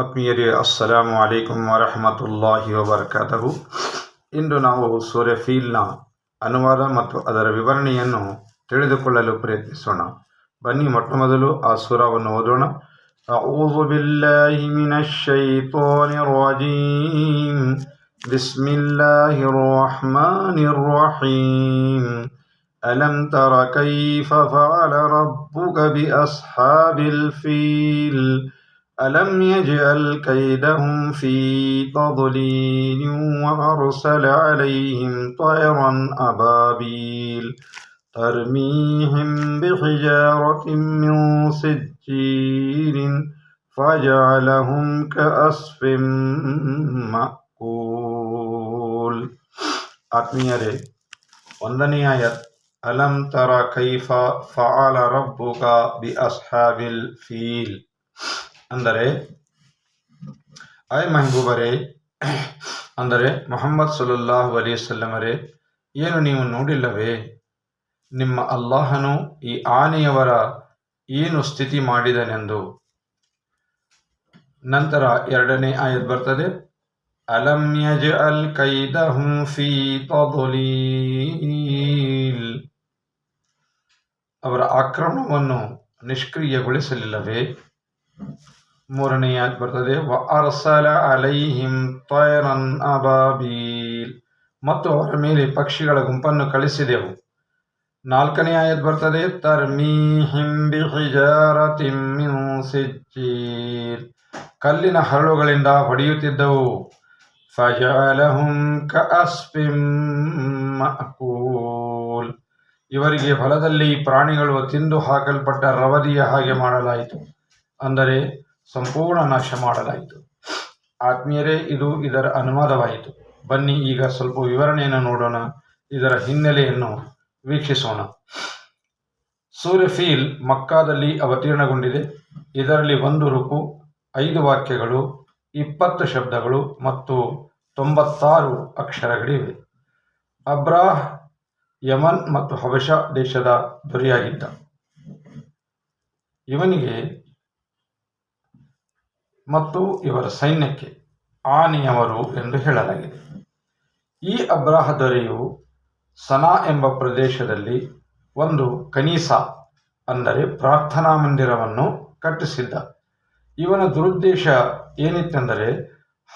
ಆತ್ಮೀಯರೇ ಅಸ್ಸಲಾಮು ಅಲೈಕುಮ್ ವರಹಮತುಲ್ಲಾಹಿ ವಬರ್ಕಾತಹು ಇಂದು ನಾವು ಸೂರ್ಯ ಫೀಲ್ನ ಅನುವಾದ ಮತ್ತು ಅದರ ವಿವರಣೆಯನ್ನು ತಿಳಿದುಕೊಳ್ಳಲು ಪ್ರಯತ್ನಿಸೋಣ ಬನ್ನಿ ಮೊಟ್ಟ ಮೊದಲು ಆ ಸೂರವನ್ನು ಓದೋಣ أعوذ بالله من الشيطان الرجيم بسم الله الرحمن الرحيم ألم تر كيف فعل ربك بأصحاب الفيل ألم يجعل كيدهم في تضليل وأرسل عليهم طيرا أبابيل ترميهم بحجارة من سجيل فجعلهم كأسف مأكول ಆತ್ಮೀಯರೇ ಒಂದನೆಯ ಆಯತ್ ಅಲಂ ತರ ಕೈಫ ಫಾಲ ರಬ್ಬುಕ ಬಿ ಅಸ್ಹಾಬಿಲ್ ಫೀಲ್ ಅಂದರೆ, ಐ ಮೆಹಬೂಬರೇ, ಅಂದರೆ ಮೊಹಮ್ಮದ್ ಸುಲಲ್ಲಾಹು ಅಲಿಸಲ್ಲಮರೇ ಏನು ನೀವು ನೋಡಿಲ್ಲವೇ? ನಿಮ್ಮ ಅಲ್ಲಾಹನು ಈ ಆನೆಯವರ ಏನು ಸ್ಥಿತಿ ಮಾಡಿದನೆಂದು? ನಂತರ ಎರಡನೇ ಆಯತ್ ಬರ್ತದೆ, ಅಲಂ ಯಜ್ಅಲ್ ಕೈದ ಫೀ ಅವರ ಆಕ್ರಮಣವನ್ನು ನಿಷ್ಕ್ರಿಯಗೊಳಿಸಲಿಲ್ಲವೇ? ಮೂರನೆಯ ಬರ್ತದೆ, ವ ಅಲೈಹಿಂ ತೈರನ್ ಅಬಾಬೀಲ್. ಮತ್ತು ಅವರ ಮೇಲೆ ಪಕ್ಷಿಗಳ ಗುಂಪನ್ನು ಕಳಿಸಿದೆವು. ನಾಲ್ಕನೇ ಆಯತ್ ಬರ್ತದೆ ಸಿಜ್ಜೀಲ್. ಕಲ್ಲಿನ ಹರಳುಗಳಿಂದ ಹೊಡೆಯುತ್ತಿದ್ದವು. ಮಅಕೂಲ್ ಇವರಿಗೆ ಹೊಲದಲ್ಲಿ ಪ್ರಾಣಿಗಳು ತಿಂದು ಹಾಕಲ್ಪಟ್ಟ ರವದಿಯ ಹಾಗೆ ಮಾಡಲಾಯಿತು. ಅಂದರೆ ಸಂಪೂರ್ಣ ನಾಶ ಮಾಡಲಾಯಿತು. ಆತ್ಮೀಯರೇ, ಇದು ಇದರ ಅನುವಾದವಾಯಿತು. ಬನ್ನಿ, ಈಗ ಸ್ವಲ್ಪ ವಿವರಣೆಯನ್ನು ನೋಡೋಣ. ಇದರ ಹಿನ್ನೆಲೆಯನ್ನು ವೀಕ್ಷಿಸೋಣ. ಸೂರ್ಯಫೀಲ್ ಮಕ್ಕಾದಲ್ಲಿ ಅವತೀರ್ಣಗೊಂಡಿದೆ. ಇದರಲ್ಲಿ ಒಂದು ರುಕು ಐದು ವಾಕ್ಯಗಳು, ಇಪ್ಪತ್ತು ಶಬ್ದಗಳು ಮತ್ತು ತೊಂಬತ್ತಾರು ಅಕ್ಷರಗಳಿವೆ. ಅಬ್ರಾಹ್ ಯಮನ್ ಮತ್ತು ಹವಶ ದೇಶದ ದೊರೆಯಾಗಿದ್ದ. ಇವನಿಗೆ ಮತ್ತು ಇವರ ಸೈನ್ಯಕ್ಕೆ ಆನೆಯವರು ಎಂದು ಹೇಳಲಾಗಿದೆ. ಈ ಅಬ್ರಾಹ ದೊರೆಯು ಸನಾ ಎಂಬ ಪ್ರದೇಶದಲ್ಲಿ ಒಂದು ಕನೀಸ, ಅಂದರೆ ಪ್ರಾರ್ಥನಾ ಮಂದಿರವನ್ನು ಕಟ್ಟಿಸಿದ್ದ. ಇವನ ದುರುದ್ದೇಶ ಏನಿತ್ತೆಂದರೆ,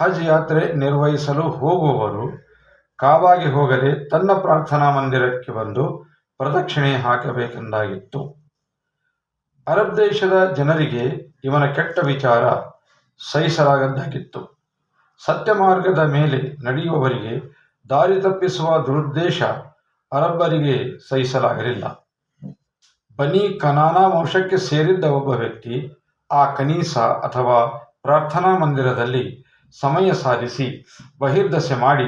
ಹಜ್ ಯಾತ್ರೆ ನಿರ್ವಹಿಸಲು ಹೋಗುವವರು ಕಾಬಾಗೆ ಹೋಗದೆ ತನ್ನ ಪ್ರಾರ್ಥನಾ ಮಂದಿರಕ್ಕೆ ಬಂದು ಪ್ರದಕ್ಷಿಣೆ ಹಾಕಬೇಕೆಂದಾಗಿತ್ತು. ಅರಬ್ ದೇಶದ ಜನರಿಗೆ ಇವನ ಕೆಟ್ಟ ವಿಚಾರ ಸಹಿಸಲಾಗದ್ದಾಗಿತ್ತು ಸತ್ಯ ಮಾರ್ಗದ ಮೇಲೆ ನಡೆಯುವವರಿಗೆ ದಾರಿ ತಪ್ಪಿಸುವ ದುರುದ್ದೇಶ ಅರಬ್ಬರಿಗೆ ಸಹಿಸಲಾಗಲಿಲ್ಲ. ಬನಿ ಕನಾನಾ ವಂಶಕ್ಕೆ ಸೇರಿದ್ದ ಒಬ್ಬ ವ್ಯಕ್ತಿ ಆ ಕನೀಸ ಅಥವಾ ಪ್ರಾರ್ಥನಾ ಮಂದಿರದಲ್ಲಿ ಸಮಯ ಸಾಧಿಸಿ ಬಹಿರ್ದಸೆ ಮಾಡಿ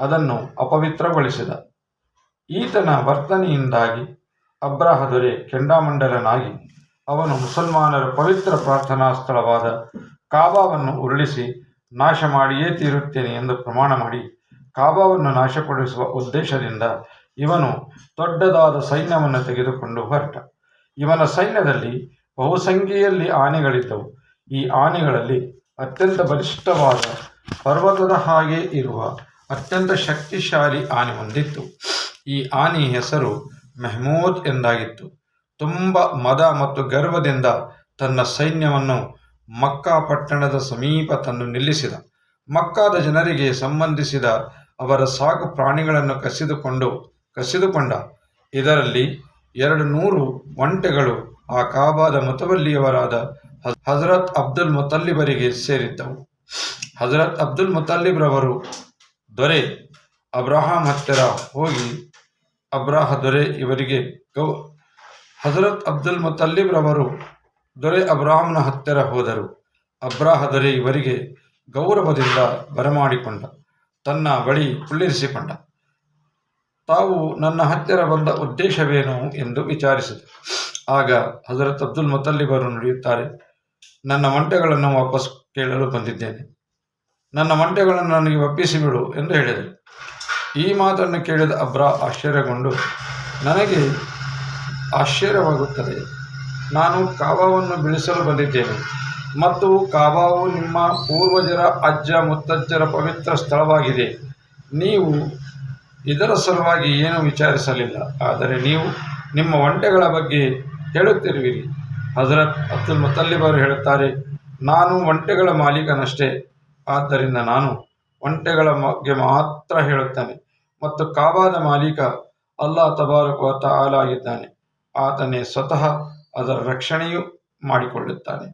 ಅದನ್ನು ಅಪವಿತ್ರಗೊಳಿಸಿದ. ಈತನ ವರ್ತನೆಯಿಂದಾಗಿ ಅಬ್ರಾಹ ದೊರೆ ಕೆಂಡಾಮಂಡಲನಾಗಿ ಅವನು ಮುಸಲ್ಮಾನರ ಪವಿತ್ರ ಪ್ರಾರ್ಥನಾ ಸ್ಥಳವಾದ ಕಾಬಾವನ್ನು ಉರುಳಿಸಿ ನಾಶ ಮಾಡಿಯೇ ತೀರುತ್ತೇನೆ ಎಂದು ಪ್ರಮಾಣ ಮಾಡಿ ಕಾಬಾವನ್ನು ನಾಶಪಡಿಸುವ ಉದ್ದೇಶದಿಂದ ಇವನು ದೊಡ್ಡದಾದ ಸೈನ್ಯವನ್ನು ತೆಗೆದುಕೊಂಡು ಹೊರಟ. ಇವನ ಸೈನ್ಯದಲ್ಲಿ ಬಹುಸಂಖ್ಯೆಯಲ್ಲಿ ಆನೆಗಳಿದ್ದವು. ಈ ಆನೆಗಳಲ್ಲಿ ಅತ್ಯಂತ ಬಲಿಷ್ಠವಾದ ಪರ್ವತದ ಹಾಗೆ ಇರುವ ಅತ್ಯಂತ ಶಕ್ತಿಶಾಲಿ ಆನೆ ಹೊಂದಿತ್ತು ಈ ಆನೆ ಹೆಸರು ಮೆಹಮೂದ್ ಎಂದಾಗಿತ್ತು. ತುಂಬ ಮದ ಮತ್ತು ಗರ್ವದಿಂದ ತನ್ನ ಸೈನ್ಯವನ್ನು ಮಕ್ಕಾ ಪಟ್ಟಣದ ಸಮೀಪ ತಂದು ನಿಲ್ಲಿಸಿದ. ಮಕ್ಕಾದ ಜನರಿಗೆ ಸಂಬಂಧಿಸಿದ ಅವರ ಸಾಕು ಪ್ರಾಣಿಗಳನ್ನು ಕಸಿದುಕೊಂಡು, ಕಸಿದುಕೊಂಡ. ಇದರಲ್ಲಿ ಎರಡು ನೂರು ಒಂಟೆಗಳು ಆ ಕಾಬಾದ ಮುತವಲ್ಲಿಯವರಾದ ಹಜರತ್ ಅಬ್ದುಲ್ ಮುತಲ್ಲಿಬರಿಗೆ ಸೇರಿದ್ದವು. ಹಜರತ್ ಅಬ್ದುಲ್ ಮುತಲ್ಲಿಬ್ರವರು ದೊರೆ ಅಬ್ರಹಾಂ ಹತ್ತಿರ ಹೋಗಿ ಅಬ್ರಾಹ ದೊರೆ ಇವರಿಗೆ ಗೌ, ಹಜರತ್ ಅಬ್ದುಲ್ ಮುತಲ್ಲಿಬ್ರವರು ದೊರೆ ಅಬ್ರಾಹ್ಮನ ಹತ್ತಿರ ಹೋದರು. ಅಬ್ರಾಹ ದೊರೆ ಇವರಿಗೆ ಗೌರವದಿಂದ ಬರಮಾಡಿಕೊಂಡ. ತನ್ನ ಬಳಿ ಕುಳ್ಳಿರಿಸಿಕೊಂಡ. ತಾವು ನನ್ನ ಹತ್ತಿರ ಬಂದ ಉದ್ದೇಶವೇನು ಎಂದು ವಿಚಾರಿಸಿದರು ಆಗ ಹಜರತ್ ಅಬ್ದುಲ್ ಮುತಲ್ಲಿಬರು ನುಡಿಯುತ್ತಾರೆ, ನನ್ನ ಮಂಟೆಗಳನ್ನು ವಾಪಸ್ ಕೇಳಲು ಬಂದಿದ್ದೇನೆ. ನನ್ನ ಮಂಟೆಗಳನ್ನು ನನಗೆ ಒಪ್ಪಿಸಿಬಿಡು ಎಂದು ಹೇಳಿದರು. ಈ ಮಾತನ್ನು ಕೇಳಿದ ಅಬ್ರಾ ಆಶ್ಚರ್ಯಗೊಂಡು, ನನಗೆ ಆಶ್ಚರ್ಯವಾಗುತ್ತದೆ. ನಾನು ಕಾಬಾವನ್ನು ಬಿಡಿಸಲು ಬಂದಿದ್ದೇನೆ. ಮತ್ತು ಕಾಬಾವು ನಿಮ್ಮ ಪೂರ್ವಜರ ಅಜ್ಜ ಮುತ್ತಜ್ಜರ ಪವಿತ್ರ ಸ್ಥಳವಾಗಿದೆ. ನೀವು ಇದರ ಸಲುವಾಗಿ ಏನು ವಿಚಾರಿಸಲಿಲ್ಲ. ಆದರೆ ನೀವು ನಿಮ್ಮ ಒಂಟೆಗಳ ಬಗ್ಗೆ ಹೇಳುತ್ತಿರುವಿರಿ. ಹಜರತ್ ಅಬ್ದುಲ್ ಮುತ್ತಲ್ಲಿಬರು ಹೇಳುತ್ತಾರೆ, ನಾನು ಒಂಟೆಗಳ ಮಾಲೀಕನಷ್ಟೇ. ಆದ್ದರಿಂದ ನಾನು ಒಂಟೆಗಳ ಬಗ್ಗೆ ಮಾತ್ರ ಹೇಳುತ್ತೇನೆ. ಮತ್ತು ಕಾಬಾದ ಮಾಲೀಕ ಅಲ್ಲಾ ತಬಾರಕ ವ ಆಲಾಗಿದ್ದಾನೆ ಆತನೇ ಸ್ವತಃ ಅದರ ರಕ್ಷಣೆಯೂ ಮಾಡಿಕೊಳ್ಳುತ್ತಾನೆ.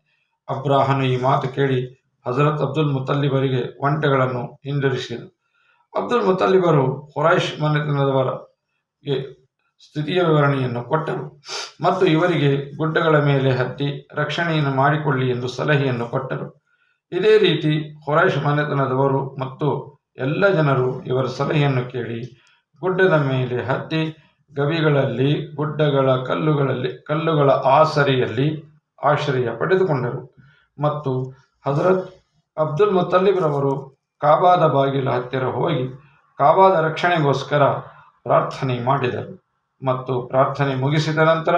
ಅಬ್ರಾಹನು ಈ ಮಾತು ಕೇಳಿ ಹಜರತ್ ಅಬ್ದುಲ್ ಮುತಲ್ಲಿಬರಿಗೆ ಒಂಟೆಗಳನ್ನು ಹಿಂದಿರುಗಿಸಿದರು ಅಬ್ದುಲ್ ಮುತಲ್ಲಿಬರು ಹೊರೈಶ್ ಮನೆತನದವರಿಗೆ ಸ್ಥಿತಿಯ ವಿವರಣೆಯನ್ನು ಕೊಟ್ಟರು ಮತ್ತು ಇವರಿಗೆ ಗುಡ್ಡಗಳ ಮೇಲೆ ಹತ್ತಿ ರಕ್ಷಣೆಯನ್ನು ಮಾಡಿಕೊಳ್ಳಿ ಎಂದು ಸಲಹೆಯನ್ನು ಕೊಟ್ಟರು. ಇದೇ ರೀತಿ ಹೊರೈಶ್ ಮನೆತನದವರು ಮತ್ತು ಎಲ್ಲ ಜನರು ಇವರ ಸಲಹೆಯನ್ನು ಕೇಳಿ ಗುಡ್ಡದ ಮೇಲೆ ಹತ್ತಿ ಗವಿಗಳಲ್ಲಿ, ಗುಡ್ಡಗಳ ಕಲ್ಲುಗಳಲ್ಲಿ, ಕಲ್ಲುಗಳ ಆಸರಿಯಲ್ಲಿ ಆಶ್ರಯ ಪಡೆದುಕೊಂಡರು. ಮತ್ತು ಹಜರತ್ ಅಬ್ದುಲ್ ಮುತ್ತಲ್ಲಿಬ್ರವರು ಕಾಬಾದ ಬಾಗಿಲ ಹತ್ತಿರ ಹೋಗಿ ಕಾಬಾದ ರಕ್ಷಣೆಗೋಸ್ಕರ ಪ್ರಾರ್ಥನೆ ಮಾಡಿದರು. ಮತ್ತು ಪ್ರಾರ್ಥನೆ ಮುಗಿಸಿದ ನಂತರ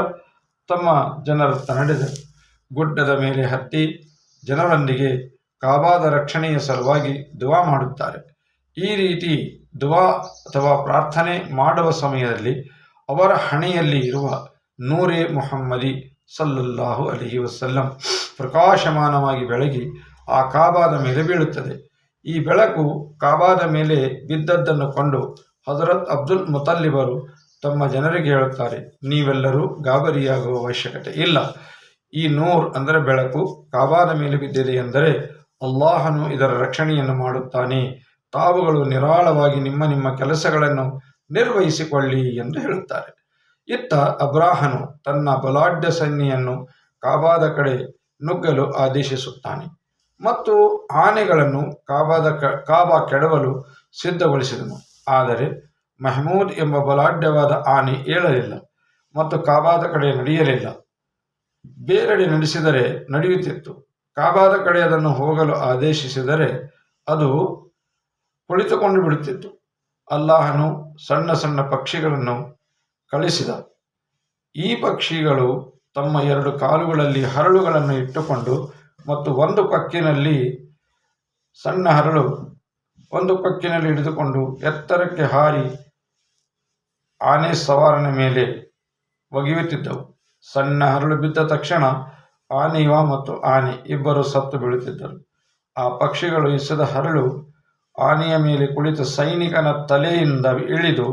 ತಮ್ಮ ಜನರತ್ತ ನಡೆದರು. ಗುಡ್ಡದ ಮೇಲೆ ಹತ್ತಿ ಜನರೊಂದಿಗೆ ಕಾಬಾದ ರಕ್ಷಣೆಯ ಸಲುವಾಗಿ ದುವಾ ಮಾಡುತ್ತಾರೆ. ಈ ರೀತಿ ದುವಾ ಅಥವಾ ಪ್ರಾರ್ಥನೆ ಮಾಡುವ ಸಮಯದಲ್ಲಿ ಅವರ ಹಣೆಯಲ್ಲಿ ಇರುವ ನೂರೇ ಮೊಹಮ್ಮದಿ ಸಲ್ಲಲ್ಲಾಹು ಅಲಹಿ ವಸಲ್ಲಂ ಪ್ರಕಾಶಮಾನವಾಗಿ ಬೆಳಗಿ ಆ ಕಾಬಾದ ಮೇಲೆ ಬೀಳುತ್ತದೆ. ಈ ಬೆಳಕು ಕಾಬಾದ ಮೇಲೆ ಬಿದ್ದದ್ದನ್ನು ಕೊಂಡು ಹಜರತ್ ಅಬ್ದುಲ್ ಮುತಲ್ಲಿಬರು ತಮ್ಮ ಜನರಿಗೆ ಹೇಳುತ್ತಾರೆ, ನೀವೆಲ್ಲರೂ ಗಾಬರಿಯಾಗುವ ಅವಶ್ಯಕತೆ ಇಲ್ಲ. ಈ ನೂರ್ ಅಂದರೆ ಬೆಳಕು ಕಾಬಾದ ಮೇಲೆ ಬಿದ್ದಿದೆ ಎಂದರೆ ಅಲ್ಲಾಹನು ಇದರ ರಕ್ಷಣೆಯನ್ನು ಮಾಡುತ್ತಾನೆ. ತಾವುಗಳು ನಿರಾಳವಾಗಿ ನಿಮ್ಮ ನಿಮ್ಮ ಕೆಲಸಗಳನ್ನು ನಿರ್ವಹಿಸಿಕೊಳ್ಳಿ ಎಂದು ಹೇಳುತ್ತಾರೆ. ಇತ್ತ ಅಬ್ರಾಹನು ತನ್ನ ಬಲಾಢ್ಯ ಸನ್ನಿಯನ್ನು ಕಾಬಾದ ಕಡೆ ನುಗ್ಗಲು ಆದೇಶಿಸುತ್ತಾನೆ ಮತ್ತು ಆನೆಗಳನ್ನು ಕಾಬಾದ ಕಾಬಾ ಕೆಡವಲು ಸಿದ್ಧಗೊಳಿಸಿದನು. ಆದರೆ ಮೆಹಮೂದ್ ಎಂಬ ಬಲಾಢ್ಯವಾದ ಆನೆ ಏಳಲಿಲ್ಲ ಮತ್ತು ಕಾಬಾದ ಕಡೆ ನಡೆಯಲಿಲ್ಲ. ಬೇರೆಡೆ ನಡೆಸಿದರೆ ನಡೆಯುತ್ತಿತ್ತು. ಕಾಬಾದ ಕಡೆ ಅದನ್ನು ಹೋಗಲು ಆದೇಶಿಸಿದರೆ ಅದು ಕುಳಿತುಕೊಂಡು ಬಿಡುತ್ತಿತ್ತು. ಅಲ್ಲಾಹನು ಸಣ್ಣ ಸಣ್ಣ ಪಕ್ಷಿಗಳನ್ನು ಕಳಿಸಿದ. ಈ ಪಕ್ಷಿಗಳು ತಮ್ಮ ಎರಡು ಕಾಲುಗಳಲ್ಲಿ ಹರಳುಗಳನ್ನು ಇಟ್ಟುಕೊಂಡು ಮತ್ತು ಒಂದು ಪಕ್ಕಿನಲ್ಲಿ ಸಣ್ಣ ಹರಳು ಒಂದು ಪಕ್ಕಿನಲ್ಲಿ ಹಿಡಿದುಕೊಂಡು ಎತ್ತರಕ್ಕೆ ಹಾರಿ ಆನೆ ಸವಾರನ ಮೇಲೆ ಒಗೆಯುತ್ತಿದ್ದವು. ಸಣ್ಣ ಹರಳು ಬಿದ್ದ ತಕ್ಷಣ ಆನೆಯುವ ಮತ್ತು ಆನೆ ಇಬ್ಬರು ಸತ್ತು ಬೀಳುತ್ತಿದ್ದರು. ಆ ಪಕ್ಷಿಗಳು ಇಸದ ಹರಳು ಆನೆಯ ಮೇಲೆ ಕುಳಿತ ಸೈನಿಕನ ತಲೆಯಿಂದ ಇಳಿದು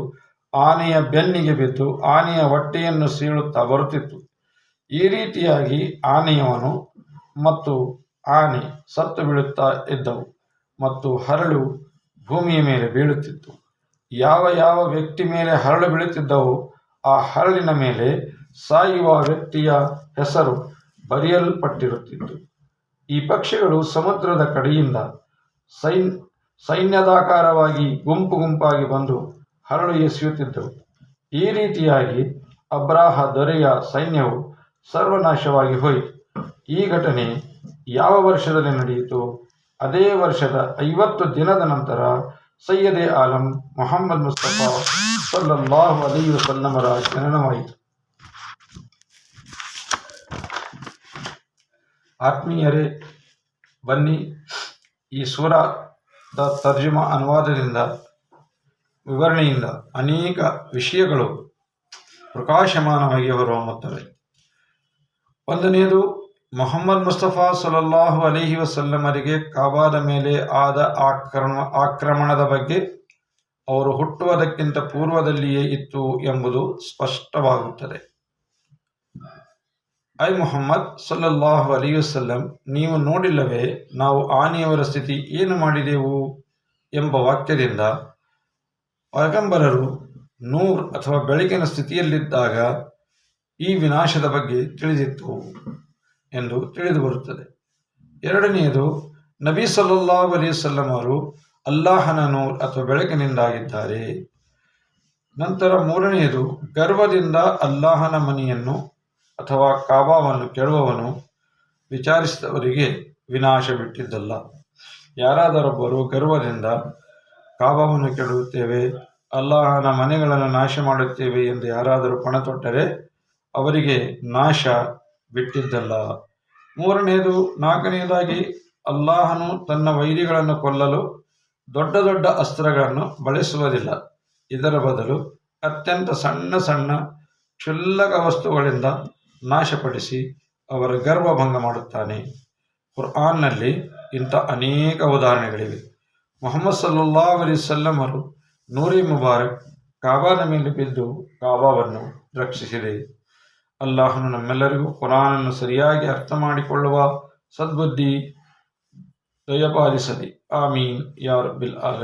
ಆನೆಯ ಬೆನ್ನಿಗೆ ಬಿದ್ದು ಆನೆಯ ಹೊಟ್ಟೆಯನ್ನು ಸೀಳುತ್ತಾ ಬರುತ್ತಿತ್ತು. ಈ ರೀತಿಯಾಗಿ ಆನೆಯವನು ಮತ್ತು ಆನೆ ಸತ್ತು ಬೀಳುತ್ತಾ ಇದ್ದವು ಮತ್ತು ಹರಳು ಭೂಮಿಯ ಮೇಲೆ ಬೀಳುತ್ತಿತ್ತು. ಯಾವ ಯಾವ ವ್ಯಕ್ತಿ ಮೇಲೆ ಹರಳು ಬೀಳುತ್ತಿದ್ದವು ಆ ಹರಳಿನ ಮೇಲೆ ಸಾಯುವ ವ್ಯಕ್ತಿಯ ಹೆಸರು ಬರೆಯಲ್ಪಟ್ಟಿರುತ್ತಿತ್ತು. ಈ ಪಕ್ಷಿಗಳು ಸಮುದ್ರದ ಕಡೆಯಿಂದ ಸೈನ್ ಸೈನ್ಯದಾಕಾರವಾಗಿ ಗುಂಪು ಗುಂಪಾಗಿ ಬಂದು ಹರಳು ಎಸೆಯುತ್ತಿದ್ದವು. ಈ ರೀತಿಯಾಗಿ ಅಬ್ರಾಹ ದೊರೆಯ ಸೈನ್ಯವು ಸರ್ವನಾಶವಾಗಿ ಹೋಯಿತು. ಈ ಘಟನೆ ಯಾವ ವರ್ಷದಲ್ಲಿ ನಡೆಯಿತು? ಅದೇ ವರ್ಷದ ಐವತ್ತು ದಿನದ ನಂತರ ಸೈಯದೆ ಆಲಂ ಮೊಹಮ್ಮದ್ ಮುಸ್ತಫಾ ಸಲ್ಲಲ್ಲಾಹು ಅಲೈ ವಸಲ್ಲಮರ ಜನನವಾಯಿತು. ಆತ್ಮೀಯರೇ, ಬನ್ನಿ ಈ ಸೂರದ ತರ್ಜುಮಾ ಅನುವಾದದಿಂದ, ವಿವರಣೆಯಿಂದ ಅನೇಕ ವಿಷಯಗಳು ಪ್ರಕಾಶಮಾನವಾಗಿ ಹೊರಹೊಮ್ಮುತ್ತವೆ ಒಂದನೆಯದು, ಮೊಹಮ್ಮದ್ ಮುಸ್ತಫಾ ಸಲಲ್ಲಾಹು ಅಲಿಹಿ ವಸಲ್ಲಮರಿಗೆ ಕಾಬಾದ ಮೇಲೆ ಆದ ಆಕ್ರಮ, ಆಕ್ರಮಣದ ಬಗ್ಗೆ ಅವರು ಹುಟ್ಟುವುದಕ್ಕಿಂತ ಪೂರ್ವದಲ್ಲಿಯೇ ಇತ್ತು ಎಂಬುದು ಸ್ಪಷ್ಟವಾಗುತ್ತದೆ. ಐ ಮೊಹಮ್ಮದ್ ಸಲ್ಲಲ್ಲಾಹು ಅಲಿ ವಸಲ್ಲಂ, ನೀವು ನೋಡಿಲ್ಲವೇ ನಾವು ಆನೆಯವರ ಸ್ಥಿತಿ ಏನು ಮಾಡಿದೆವು ಎಂಬ ವಾಕ್ಯದಿಂದ ಪೈಗಂಬರರು ನೂರ್ ಅಥವಾ ಬೆಳಕಿನ ಸ್ಥಿತಿಯಲ್ಲಿದ್ದಾಗ ಈ ವಿನಾಶದ ಬಗ್ಗೆ ತಿಳಿದಿತ್ತು ಎಂದು ತಿಳಿದು ಬರುತ್ತದೆ. ಎರಡನೆಯದು, ನಬಿ ಸಲ್ಲಲ್ಲಾಹು ಅಲಿ ಅವರು ಅಲ್ಲಾಹನ ನೂರ್ ಅಥವಾ ಬೆಳಕಿನಿಂದಾಗಿದ್ದಾರೆ. ನಂತರ ಮೂರನೆಯದು, ಗರ್ವದಿಂದ ಅಲ್ಲಾಹನ ಮನೆಯನ್ನು ಅಥವಾ ಕಾಬಾವನ್ನು ಕೆಡುವವನು ವಿಚಾರಿಸಿದವರಿಗೆ ವಿನಾಶ ಬಿಟ್ಟಿದ್ದಲ್ಲ ಯಾರಾದರೊಬ್ಬರು ಗರ್ವದಿಂದ ಕಾಬಾವನ್ನು ಕೆಡುತ್ತೇವೆ ಅಲ್ಲಾಹನ ಮನೆಗಳನ್ನು ನಾಶ ಮಾಡುತ್ತೇವೆ ಎಂದು ಯಾರಾದರೂ ಪಣ ತೊಟ್ಟರೆ ಅವರಿಗೆ ನಾಶ ಬಿಟ್ಟಿದ್ದಲ್ಲ ಮೂರನೆಯದು, ನಾಲ್ಕನೆಯದಾಗಿ, ಅಲ್ಲಾಹನು ತನ್ನ ವೈರಿಗಳನ್ನು ಕೊಲ್ಲಲು ದೊಡ್ಡ ದೊಡ್ಡ ಅಸ್ತ್ರಗಳನ್ನು ಬಳಸುವುದಿಲ್ಲ. ಇದರ ಬದಲು ಅತ್ಯಂತ ಸಣ್ಣ ಸಣ್ಣ ಕ್ಷುಲ್ಲಕ ವಸ್ತುಗಳಿಂದ ನಾಶಪಡಿಸಿ ಅವರ ಗರ್ವಭಂಗ ಮಾಡುತ್ತಾನೆ. ಕುರ್ಆನ್ನಲ್ಲಿ ಇಂಥ ಅನೇಕ ಉದಾಹರಣೆಗಳಿವೆ. ಮೊಹಮ್ಮದ್ ಸಲ್ಲಾ ಅಲಿ ಸಲ್ಲಮರು ನೂರಿ ಮುಬಾರಕ್ ಕಾಬಾನ ಮೇಲೆ ಬಿದ್ದು ಕಾಬಾವನ್ನು ರಕ್ಷಿಸಿದೆ. ಅಲ್ಲಾಹನು ನಮ್ಮೆಲ್ಲರಿಗೂ ಕುರಾನನ್ನು ಸರಿಯಾಗಿ ಅರ್ಥ ಮಾಡಿಕೊಳ್ಳುವ ಸದ್ಬುದ್ಧಿ ದಯಪಾಲಿಸಲಿ. ಆಮೀನ್. ಯಾರ್ ಬಿಲ್ ಆಲಮೀನ್.